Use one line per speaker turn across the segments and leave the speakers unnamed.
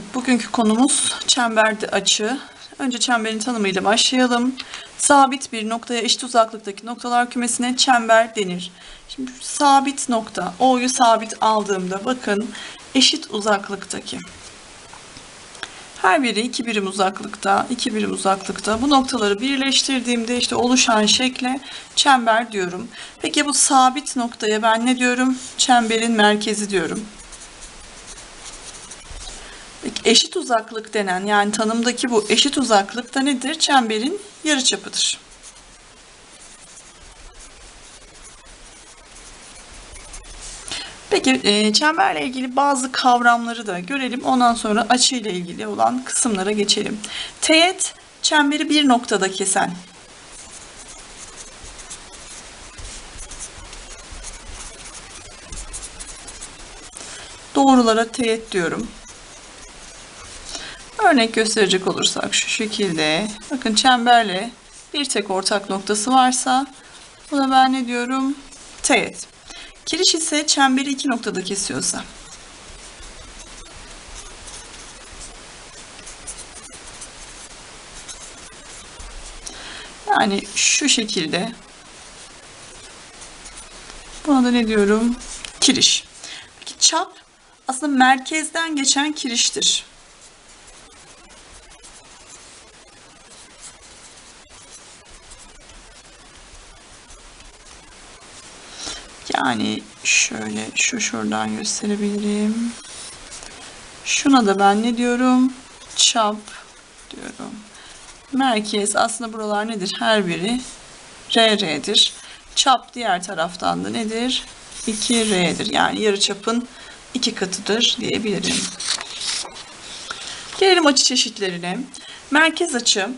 Evet, bugünkü konumuz çemberde açı. Önce çemberin tanımıyla başlayalım. Sabit bir noktaya eşit uzaklıktaki noktalar kümesine çember denir. Şimdi sabit nokta, O'yu sabit aldığımda bakın eşit uzaklıktaki. Her biri iki birim uzaklıkta, iki birim uzaklıkta. Bu noktaları birleştirdiğimde işte oluşan şekle çember diyorum. Peki bu sabit noktaya ben ne diyorum? Çemberin merkezi diyorum. Eşit uzaklık denen yani tanımdaki bu eşit uzaklık da nedir? Çemberin yarıçapıdır. Peki e, çemberle ilgili bazı kavramları da görelim. Ondan sonra açı ile ilgili olan kısımlara geçelim. Teğet çemberi bir noktada kesen. Doğrulara teğet diyorum. Örnek gösterecek olursak şu şekilde. Bakın çemberle bir tek ortak noktası varsa buna ben ne diyorum? Teğet. Kiriş ise çemberi iki noktada kesiyorsa. Yani şu şekilde. Buna da ne diyorum? Kiriş. Peki çap aslında merkezden geçen kiriştir. Yani şöyle şu şuradan gösterebilirim. Şuna da ben ne diyorum? Çap diyorum. Merkez aslında buralar nedir? Her biri RR'dir. Çap diğer taraftan da nedir? 2R'dir. Yani yarıçapın iki katıdır diyebilirim. Gelelim açı çeşitlerine. Merkez açı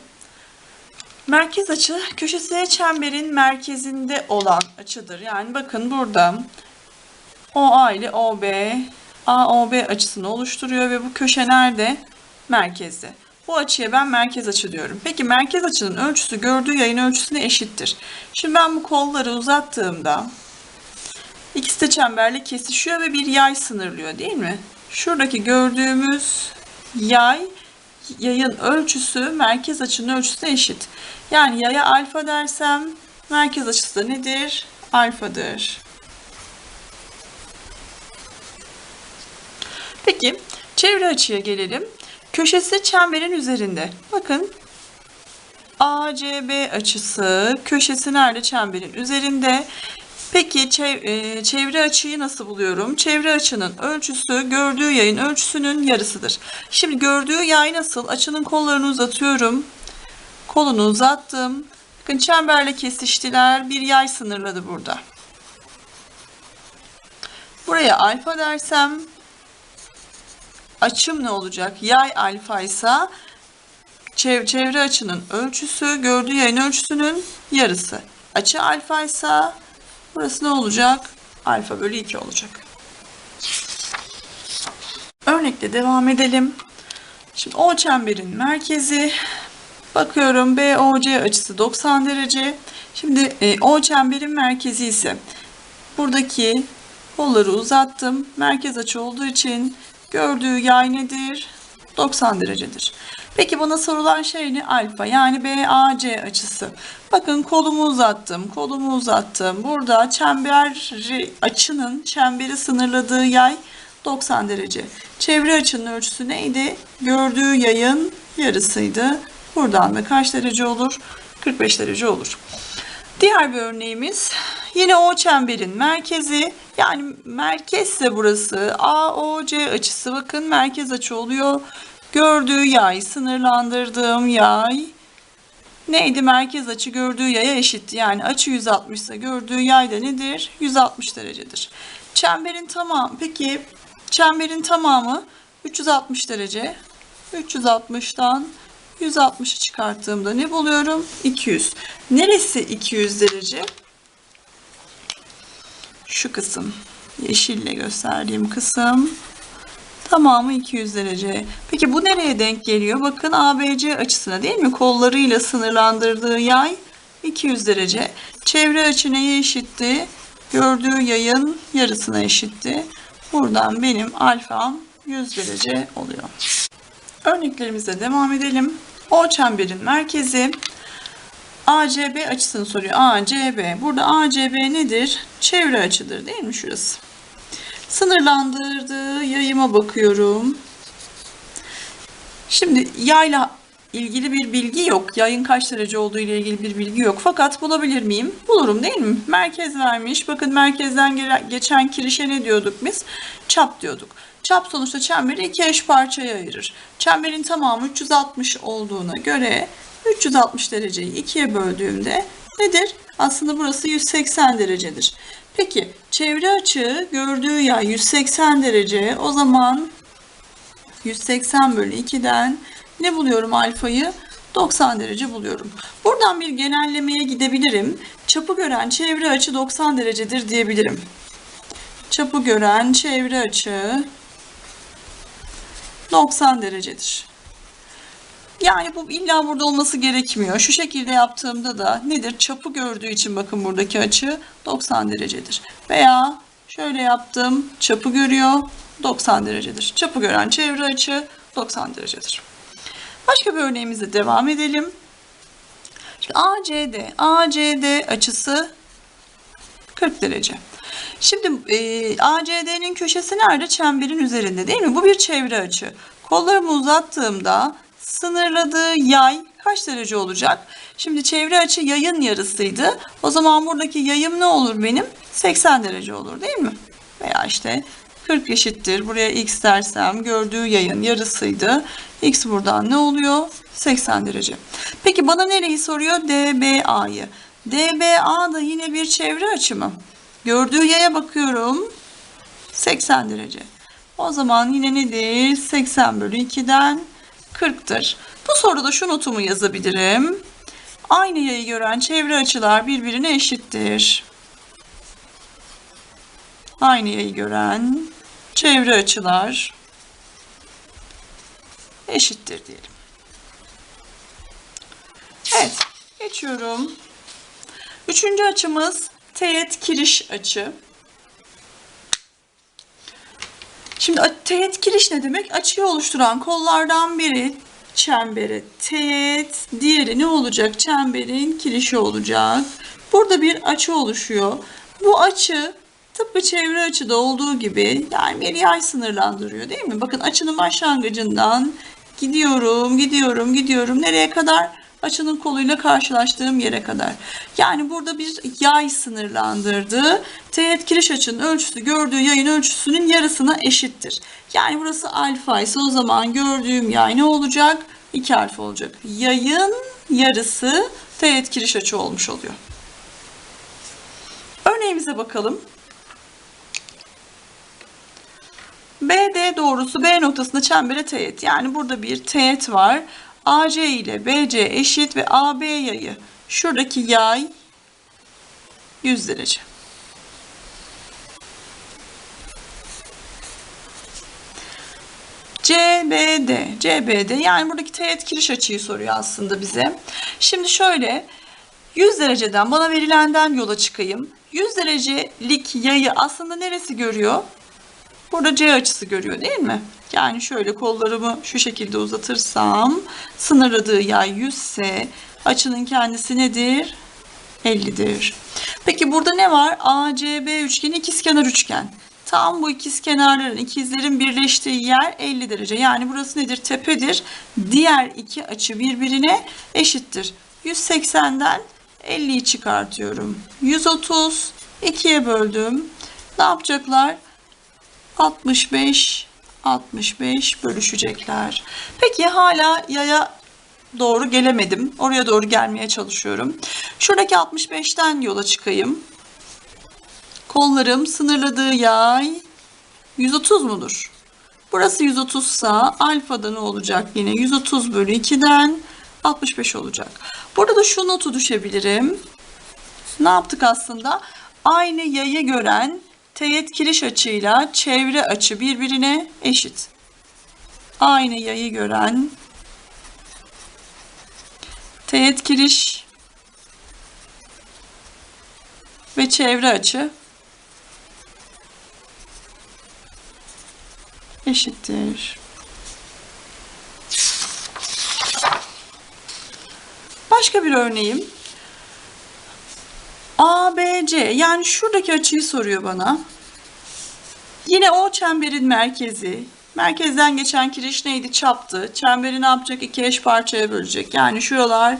Merkez açı köşesi çemberin merkezinde olan açıdır. Yani bakın burada OA ile OB, AOB açısını oluşturuyor ve bu köşe nerede? Merkezde. Bu açıya ben merkez açı diyorum. Peki merkez açının ölçüsü gördüğü yayın ölçüsüne eşittir. Şimdi ben bu kolları uzattığımda ikisi de çemberle kesişiyor ve bir yay sınırlıyor değil mi? Şuradaki gördüğümüz yay yayın ölçüsü merkez açının ölçüsüne eşit. Yani yaya alfa dersem merkez açısı da nedir? Alfadır. Peki çevre açıya gelelim. Köşesi çemberin üzerinde. Bakın ACB açısı köşesi nerede? Çemberin üzerinde. Peki e, çevre açıyı nasıl buluyorum? Çevre açının ölçüsü gördüğü yayın ölçüsünün yarısıdır. Şimdi gördüğü yay nasıl? Açının kollarını uzatıyorum. Kolunu uzattım. Bakın çemberle kesiştiler. Bir yay sınırladı burada. Buraya alfa dersem açım ne olacak? Yay alfa ise çevre açının ölçüsü gördüğü yayın ölçüsünün yarısı. Açı alfa ise Burası ne olacak? Alfa bölü 2 olacak. Örnekle devam edelim. Şimdi O çemberin merkezi. Bakıyorum BOC açısı 90 derece. Şimdi e, O çemberin merkezi ise buradaki kolları uzattım. Merkez açı olduğu için gördüğü yay nedir? 90 derecedir. Peki bana sorulan şey ne? Alfa yani BAC açısı. Bakın kolumu uzattım, kolumu uzattım. Burada çember açının çemberi sınırladığı yay 90 derece. Çevre açının ölçüsü neydi? Gördüğü yayın yarısıydı. Buradan da kaç derece olur? 45 derece olur. Diğer bir örneğimiz yine o çemberin merkezi yani merkezse burası AOC açısı bakın merkez açı oluyor. Gördüğü yay sınırlandırdığım yay neydi? Merkez açı gördüğü yaya eşit. Yani açı 160 ise gördüğü yay da nedir? 160 derecedir. Çemberin tamamı peki çemberin tamamı 360 derece. 360'tan 160'ı çıkarttığımda ne buluyorum? 200. Neresi 200 derece? Şu kısım. Yeşille gösterdiğim kısım. Tamamı 200 derece. Peki bu nereye denk geliyor? Bakın ABC açısına değil mi? Kollarıyla sınırlandırdığı yay 200 derece. Çevre açı neye eşitti? Gördüğü yayın yarısına eşitti. Buradan benim alfam 100 derece oluyor. Örneklerimize devam edelim. O çemberin merkezi ACB açısını soruyor. ACB. Burada ACB nedir? Çevre açıdır değil mi şurası? Sınırlandırdığı yayıma bakıyorum. Şimdi yayla ilgili bir bilgi yok. Yayın kaç derece olduğu ile ilgili bir bilgi yok. Fakat bulabilir miyim? Bulurum değil mi? Merkez vermiş. Bakın merkezden geçen kirişe ne diyorduk biz? Çap diyorduk. Çap sonuçta çemberi iki eş parçaya ayırır. Çemberin tamamı 360 olduğuna göre 360 dereceyi ikiye böldüğümde nedir? Aslında burası 180 derecedir. Peki çevre açı gördüğü yay 180 derece. O zaman 180 bölü 2'den ne buluyorum alfayı? 90 derece buluyorum. Buradan bir genellemeye gidebilirim. Çapı gören çevre açı 90 derecedir diyebilirim. Çapı gören çevre açı 90 derecedir. Yani bu illa burada olması gerekmiyor. Şu şekilde yaptığımda da nedir? Çapı gördüğü için bakın buradaki açı 90 derecedir. Veya şöyle yaptım. Çapı görüyor 90 derecedir. Çapı gören çevre açı 90 derecedir. Başka bir örneğimize devam edelim. Şimdi ACD, ACD açısı 40 derece. Şimdi e, ACD'nin köşesi nerede? Çemberin üzerinde değil mi? Bu bir çevre açı. Kollarımı uzattığımda sınırladığı yay kaç derece olacak? Şimdi çevre açı yayın yarısıydı. O zaman buradaki yayım ne olur benim? 80 derece olur değil mi? Veya işte 40 eşittir. Buraya x dersem gördüğü yayın yarısıydı. X buradan ne oluyor? 80 derece. Peki bana nereyi soruyor? DBA'yı. DBA da yine bir çevre açı mı? Gördüğü yaya bakıyorum. 80 derece. O zaman yine nedir? 80 bölü 2'den 40'tır. Bu soruda şu notumu yazabilirim. Aynı yayı gören çevre açılar birbirine eşittir. Aynı yayı gören çevre açılar eşittir diyelim. Evet, geçiyorum. Üçüncü açımız teğet kiriş açı. Şimdi teğet kiriş ne demek? Açıyı oluşturan kollardan biri çembere teğet, diğeri ne olacak? Çemberin kirişi olacak. Burada bir açı oluşuyor. Bu açı tıpkı çevre açıda olduğu gibi yani bir yay sınırlandırıyor değil mi? Bakın açının başlangıcından gidiyorum, gidiyorum, gidiyorum. Nereye kadar? Açının koluyla karşılaştığım yere kadar. Yani burada bir yay sınırlandırdı. Teğet kiriş açının ölçüsü gördüğü yayın ölçüsünün yarısına eşittir. Yani burası alfa ise o zaman gördüğüm yay ne olacak? 2 alfa olacak. Yayın yarısı teğet kiriş açı olmuş oluyor. Örneğimize bakalım. BD doğrusu B noktasında çembere teğet. Yani burada bir teğet var. AC ile BC eşit ve AB yayı. Şuradaki yay 100 derece. CBD, CBD yani buradaki teğet kiriş açıyı soruyor aslında bize. Şimdi şöyle 100 dereceden bana verilenden yola çıkayım. 100 derecelik yayı aslında neresi görüyor? Burada C açısı görüyor değil mi? Yani şöyle kollarımı şu şekilde uzatırsam sınırladığı yay 100 ise açının kendisi nedir? 50'dir. Peki burada ne var? ACB üçgeni ikizkenar üçgen. Tam bu ikiz kenarların, ikizlerin birleştiği yer 50 derece. Yani burası nedir? Tepedir. Diğer iki açı birbirine eşittir. 180'den 50'yi çıkartıyorum. 130 2'ye böldüm. Ne yapacaklar? 65 65 bölüşecekler. Peki hala yaya doğru gelemedim. Oraya doğru gelmeye çalışıyorum. Şuradaki 65'ten yola çıkayım. Kollarım sınırladığı yay 130 mudur? Burası 130 sa alfada ne olacak yine? 130 bölü 2'den 65 olacak. Burada da şu notu düşebilirim. Ne yaptık aslında? Aynı yayı gören Teğet kiriş açıyla çevre açı birbirine eşit. Aynı yayı gören teğet kiriş ve çevre açı eşittir. Başka bir örneğim. ABC yani şuradaki açıyı soruyor bana. Yine o çemberin merkezi. Merkezden geçen kiriş neydi? Çaptı. Çemberi ne yapacak? İki eş parçaya bölecek. Yani şuralar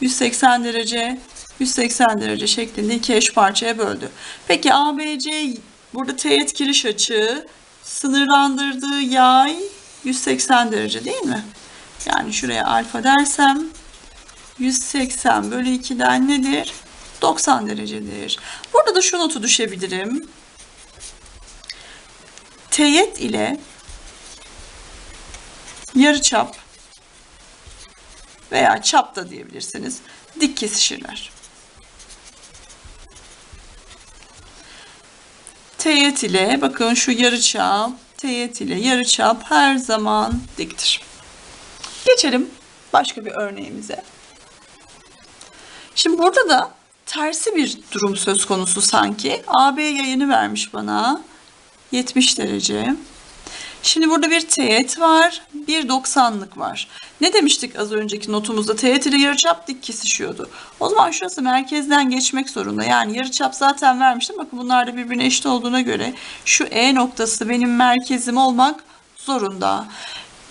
180 derece, 180 derece şeklinde iki eş parçaya böldü. Peki ABC burada teğet kiriş açı sınırlandırdığı yay 180 derece değil mi? Yani şuraya alfa dersem 180 bölü 2'den nedir? 90 derecedir. Burada da şu notu düşebilirim. Teğet ile yarıçap veya çap da diyebilirsiniz. Dik kesişirler. Teğet ile bakın şu yarıçap, teğet ile yarıçap her zaman diktir. Geçelim başka bir örneğimize. Şimdi burada da tersi bir durum söz konusu sanki. AB yayını vermiş bana. 70 derece. Şimdi burada bir teğet var, bir 90'lık var. Ne demiştik az önceki notumuzda? Teğet ile yarıçap dik kesişiyordu. O zaman şurası merkezden geçmek zorunda. Yani yarıçap zaten vermiştim. Bakın bunlar da birbirine eşit olduğuna göre şu E noktası benim merkezim olmak zorunda.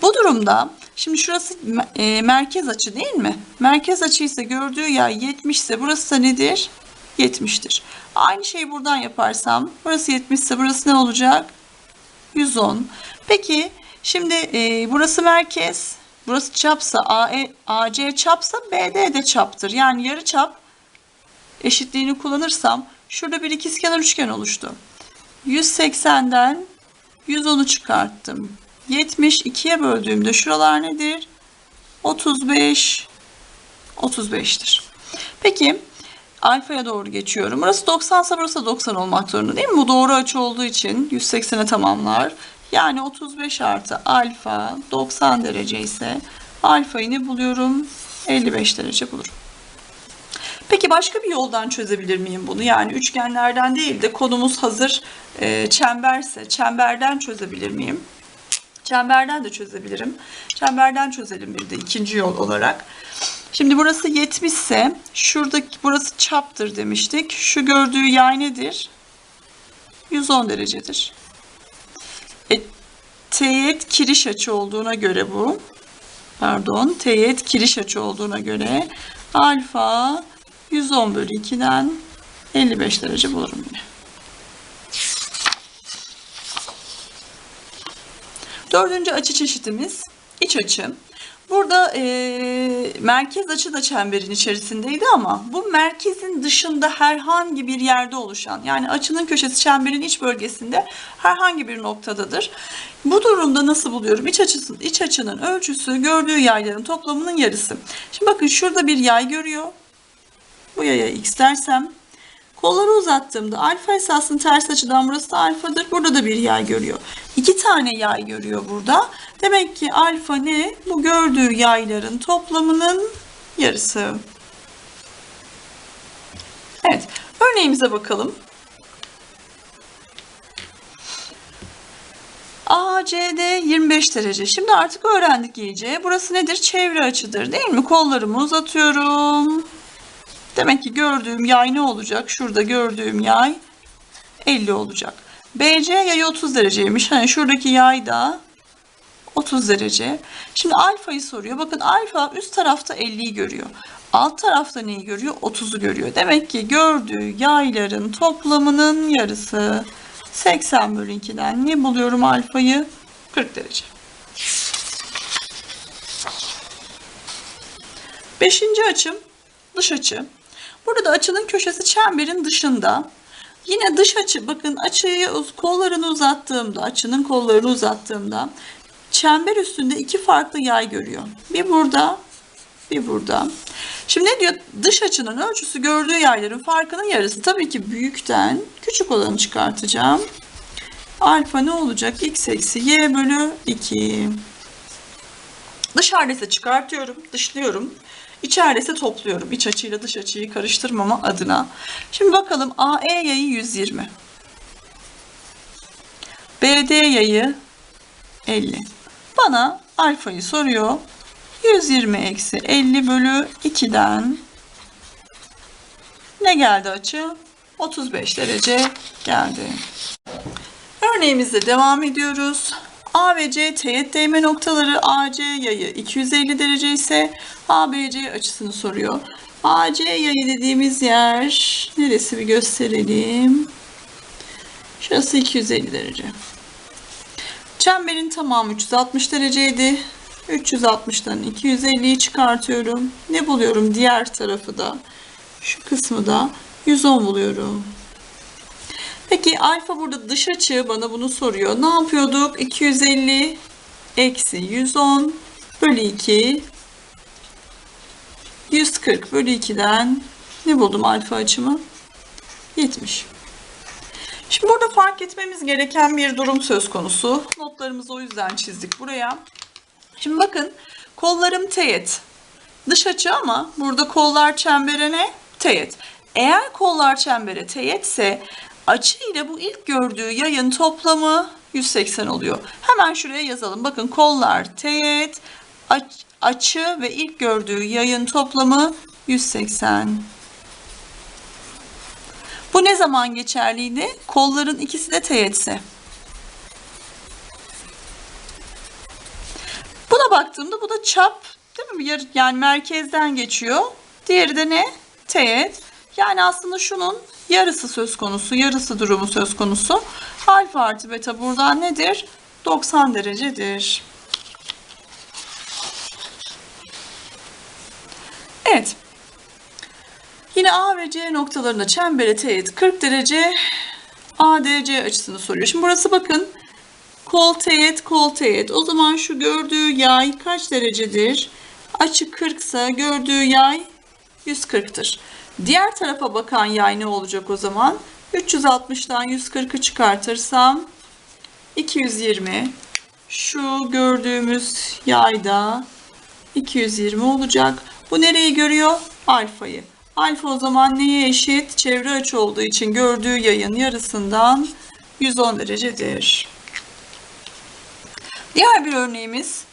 Bu durumda şimdi şurası e, merkez açı değil mi? Merkez açı ise gördüğü yay 70 ise burası da nedir? 70'tir. Aynı şeyi buradan yaparsam burası 70 ise burası ne olacak? 110. Peki şimdi e, burası merkez, burası çapsa AE, AC çapsa BD de çaptır. Yani yarı çap eşitliğini kullanırsam şurada bir ikizkenar üçgen oluştu. 180'den 110'u çıkarttım. 72'ye böldüğümde şuralar nedir? 35 35'tir. Peki alfaya doğru geçiyorum. Burası 90 ise burası da 90 olmak zorunda değil mi? Bu doğru açı olduğu için 180'e tamamlar. Yani 35 artı alfa 90 derece ise alfayı ne buluyorum? 55 derece bulurum. Peki başka bir yoldan çözebilir miyim bunu? Yani üçgenlerden değil de konumuz hazır e, çemberse çemberden çözebilir miyim? Çemberden de çözebilirim. Çemberden çözelim bir de ikinci yol olarak. Şimdi burası 70 ise şuradaki burası çaptır demiştik. Şu gördüğü yay nedir? 110 derecedir. E, teğet kiriş açı olduğuna göre bu. Pardon, teğet kiriş açı olduğuna göre alfa 110 bölü 2'den 55 derece bulurum yine. Dördüncü açı çeşitimiz iç açı. Burada e, merkez açı da çemberin içerisindeydi ama bu merkezin dışında herhangi bir yerde oluşan yani açının köşesi çemberin iç bölgesinde herhangi bir noktadadır. Bu durumda nasıl buluyorum? İç, açısın, iç açının ölçüsü gördüğü yayların toplamının yarısı. Şimdi bakın şurada bir yay görüyor. Bu yaya x dersem Kolları uzattığımda alfa esasının ters açıdan burası da alfadır. Burada da bir yay görüyor. İki tane yay görüyor burada. Demek ki alfa ne? Bu gördüğü yayların toplamının yarısı. Evet. Örneğimize bakalım. ACD 25 derece. Şimdi artık öğrendik iyice. Burası nedir? Çevre açıdır değil mi? Kollarımı uzatıyorum. Demek ki gördüğüm yay ne olacak? Şurada gördüğüm yay 50 olacak. BC yayı 30 dereceymiş. Hani şuradaki yay da 30 derece. Şimdi alfayı soruyor. Bakın alfa üst tarafta 50'yi görüyor. Alt tarafta neyi görüyor? 30'u görüyor. Demek ki gördüğü yayların toplamının yarısı. 80 bölü 2'den ne buluyorum alfayı? 40 derece. Beşinci açım dış açı. Burada açının köşesi çemberin dışında. Yine dış açı bakın açıyı kollarını uzattığımda açının kollarını uzattığımda çember üstünde iki farklı yay görüyor. Bir burada bir burada. Şimdi ne diyor? Dış açının ölçüsü gördüğü yayların farkının yarısı. Tabii ki büyükten küçük olanı çıkartacağım. Alfa ne olacak? X eksi Y bölü 2. Dışarıda ise çıkartıyorum, dışlıyorum. İse topluyorum. İç açıyla dış açıyı karıştırmama adına. Şimdi bakalım AE yayı 120. BD yayı 50. Bana alfayı soruyor. 120 eksi 50 bölü 2'den ne geldi açı? 35 derece geldi. Örneğimizde devam ediyoruz. A ve C teğet değme noktaları AC yayı 250 derece ise ABC açısını soruyor. AC yayı dediğimiz yer neresi bir gösterelim. Şurası 250 derece. Çemberin tamamı 360 dereceydi. 360'dan 250'yi çıkartıyorum. Ne buluyorum? Diğer tarafı da şu kısmı da 110 buluyorum. Peki alfa burada dış açı bana bunu soruyor. Ne yapıyorduk? 250 eksi 110 bölü 2 140 bölü 2'den ne buldum alfa açımı? 70. Şimdi burada fark etmemiz gereken bir durum söz konusu. Notlarımızı o yüzden çizdik buraya. Şimdi bakın kollarım teğet. Dış açı ama burada kollar çembere ne? Teğet. Eğer kollar çembere teğetse açı ile bu ilk gördüğü yayın toplamı 180 oluyor. Hemen şuraya yazalım. Bakın kollar teğet, aç- açı ve ilk gördüğü yayın toplamı 180. Bu ne zaman geçerliydi? Kolların ikisi de teğetse. Buna baktığımda bu da çap değil mi? Yani merkezden geçiyor. Diğeri de ne? Teğet. Yani aslında şunun yarısı söz konusu, yarısı durumu söz konusu. Alfa artı beta buradan nedir? 90 derecedir. Evet. Yine A ve C noktalarında çembere teğet 40 derece ADC açısını soruyor. Şimdi burası bakın kol teğet kol teğet. O zaman şu gördüğü yay kaç derecedir? Açı 40 ise gördüğü yay 140'tır. Diğer tarafa bakan yay ne olacak o zaman? 360'dan 140'ı çıkartırsam 220. Şu gördüğümüz yayda 220 olacak. Bu nereyi görüyor? Alfayı. Alfa o zaman neye eşit? Çevre açı olduğu için gördüğü yayın yarısından 110 derecedir. Diğer bir örneğimiz.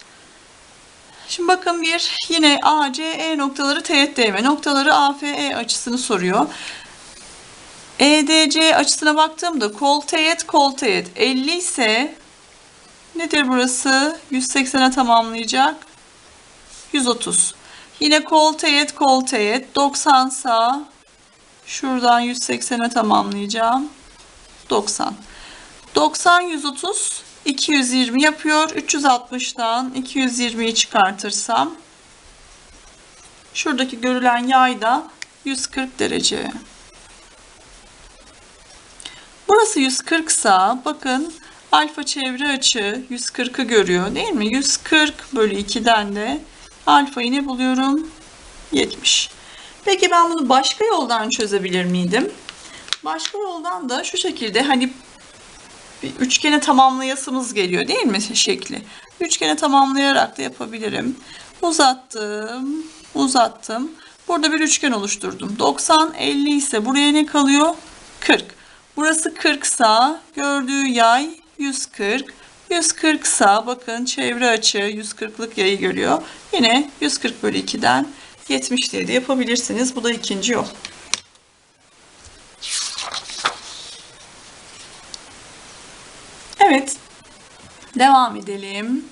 Şimdi bakın bir yine ACE noktaları teğet değme noktaları AFE açısını soruyor. EDC açısına baktığımda kol teğet kol teğet 50 ise nedir burası? 180'e tamamlayacak. 130. Yine kol teğet kol teğet 90 sağ şuradan 180'e tamamlayacağım. 90. 90 130 220 yapıyor. 360'dan 220'yi çıkartırsam şuradaki görülen yay da 140 derece. Burası 140 sa bakın alfa çevre açı 140'ı görüyor değil mi? 140 bölü 2'den de alfayı ne buluyorum? 70. Peki ben bunu başka yoldan çözebilir miydim? Başka yoldan da şu şekilde hani bir üçgene tamamlayasımız geliyor değil mi şekli? Üçgene tamamlayarak da yapabilirim. Uzattım, uzattım. Burada bir üçgen oluşturdum. 90, 50 ise buraya ne kalıyor? 40. Burası 40 sağ, gördüğü yay 140. 140 sağ, bakın çevre açı 140'lık yayı görüyor. Yine 140 bölü 2'den 70 diye de yapabilirsiniz. Bu da ikinci yol. Evet. Devam edelim.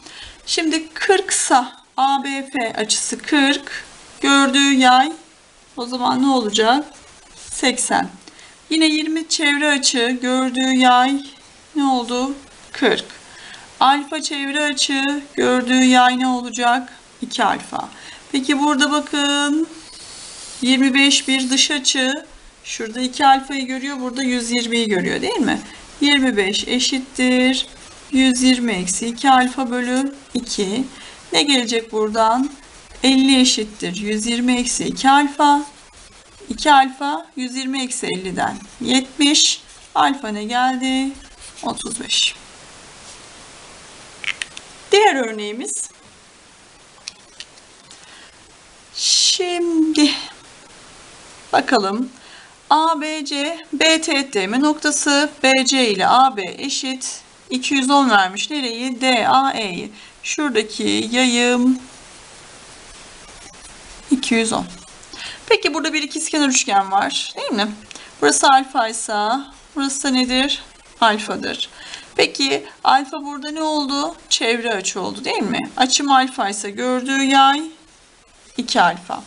Şimdi 40 sa ABF açısı 40. Gördüğü yay o zaman ne olacak? 80. Yine 20 çevre açı gördüğü yay ne oldu? 40. Alfa çevre açı gördüğü yay ne olacak? 2 alfa. Peki burada bakın 25 bir dış açı. Şurada 2 alfayı görüyor. Burada 120'yi görüyor değil mi? 25 eşittir. 120 eksi 2 alfa bölü 2. Ne gelecek buradan? 50 eşittir. 120 eksi 2 alfa. 2 alfa 120 eksi 50'den 70. Alfa ne geldi? 35. Diğer örneğimiz. Şimdi bakalım. ABC B teğet değme noktası BC ile AB eşit 210 vermiş. Nereyi? DAE'yi. Şuradaki yayım 210. Peki burada bir ikizkenar üçgen var değil mi? Burası alfa ise burası da nedir? Alfadır. Peki alfa burada ne oldu? Çevre açı oldu değil mi? Açım alfa ise gördüğü yay 2 alfa.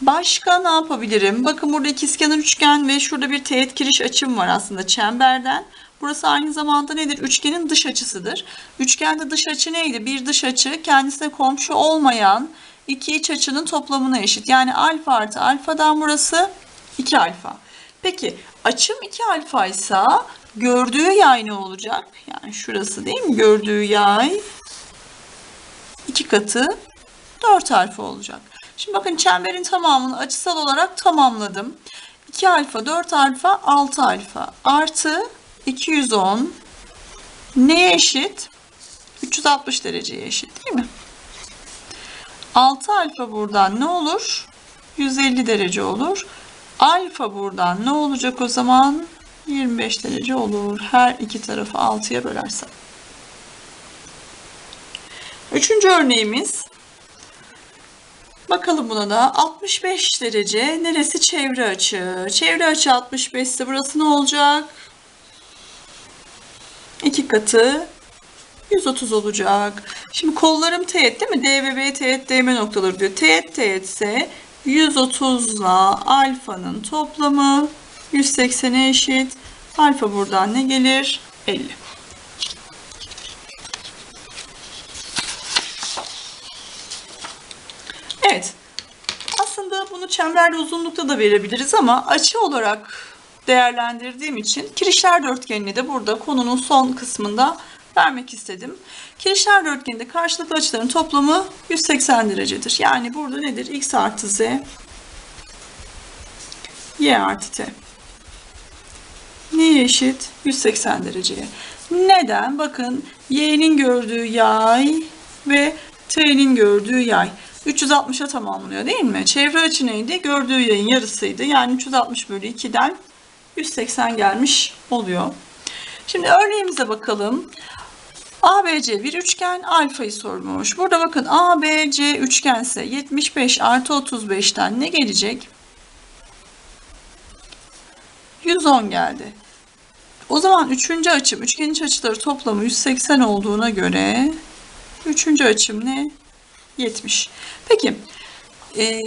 Başka ne yapabilirim? Bakın burada ikizkenar üçgen ve şurada bir teğet kiriş açım var aslında çemberden. Burası aynı zamanda nedir? Üçgenin dış açısıdır. Üçgende dış açı neydi? Bir dış açı kendisine komşu olmayan iki iç açının toplamına eşit. Yani alfa artı alfadan burası 2 alfa. Peki açım 2 alfa ise gördüğü yay ne olacak? Yani şurası değil mi? Gördüğü yay 2 katı 4 alfa olacak. Şimdi bakın çemberin tamamını açısal olarak tamamladım. 2 alfa, 4 alfa, 6 alfa artı 210 neye eşit? 360 dereceye eşit değil mi? 6 alfa buradan ne olur? 150 derece olur. Alfa buradan ne olacak o zaman? 25 derece olur. Her iki tarafı 6'ya bölersem. Üçüncü örneğimiz. Bakalım buna da 65 derece. Neresi çevre açı? Çevre açı 65 ise burası ne olacak? 2 katı 130 olacak. Şimdi kollarım teğet değil mi? D ve B teğet değme noktaları diyor. Teğet teğet ise 130 ile alfanın toplamı 180'e eşit. Alfa buradan ne gelir? 50. Evet. Çemberde uzunlukta da verebiliriz ama açı olarak değerlendirdiğim için kirişler dörtgenini de burada konunun son kısmında vermek istedim. Kirişler dörtgeninde karşılıklı açıların toplamı 180 derecedir. Yani burada nedir? x artı z y artı t. Neye eşit? 180 dereceye. Neden? Bakın y'nin gördüğü yay ve t'nin gördüğü yay. 360'a tamamlıyor değil mi? Çevre açı neydi? Gördüğü yayın yarısıydı. Yani 360 bölü 2'den 180 gelmiş oluyor. Şimdi örneğimize bakalım. ABC bir üçgen alfayı sormuş. Burada bakın ABC üçgense 75 artı 35'ten ne gelecek? 110 geldi. O zaman üçüncü açım, üçgenin açıları toplamı 180 olduğuna göre üçüncü açım ne? 70. Peki e,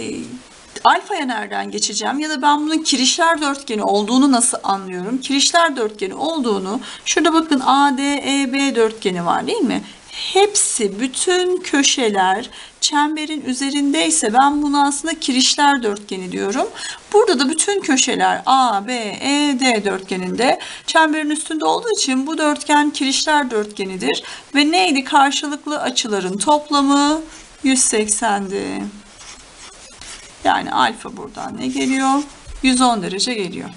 alfaya nereden geçeceğim ya da ben bunun kirişler dörtgeni olduğunu nasıl anlıyorum? Kirişler dörtgeni olduğunu şurada bakın ADEB dörtgeni var değil mi? Hepsi bütün köşeler çemberin üzerindeyse ben bunu aslında kirişler dörtgeni diyorum. Burada da bütün köşeler A, B, E, D dörtgeninde çemberin üstünde olduğu için bu dörtgen kirişler dörtgenidir. Ve neydi? Karşılıklı açıların toplamı 180'di. Yani alfa buradan ne geliyor? 110 derece geliyor.